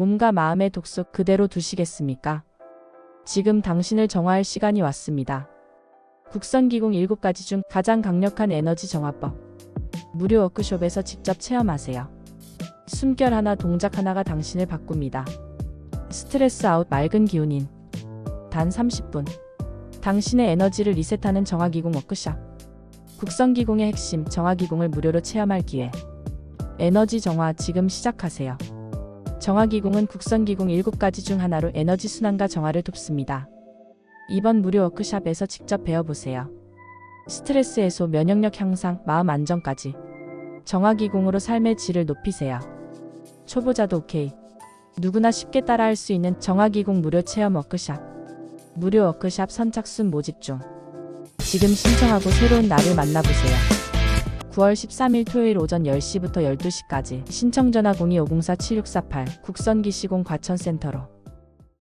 몸과 마음의 독소 그대로 두시겠습니까? 지금 당신을 정화할 시간이 왔습니다. 국선기공 7가지 중 가장 강력한 에너지 정화법. 무료 워크숍에서 직접 체험하세요. 숨결 하나 동작 하나가 당신을 바꿉니다. 스트레스 아웃 맑은 기운인. 단 30분. 당신의 에너지를 리셋하는 정화기공 워크숍. 국선기공의 핵심 정화기공을 무료로 체험할 기회. 에너지 정화 지금 시작하세요. 정화기공은 국선기공 7가지 중 하나로 에너지 순환과 정화를 돕습니다. 이번 무료 워크샵에서 직접 배워보세요. 스트레스 해소, 면역력 향상, 마음 안정까지. 정화기공으로 삶의 질을 높이세요. 초보자도 오케이. 누구나 쉽게 따라할 수 있는 정화기공 무료 체험 워크샵. 무료 워크샵 선착순 모집 중. 지금 신청하고 새로운 나를 만나보세요. 9월 13일 토요일 오전 10시부터 12시까지 신청 전화 02-504-7648 국선기시공 과천센터로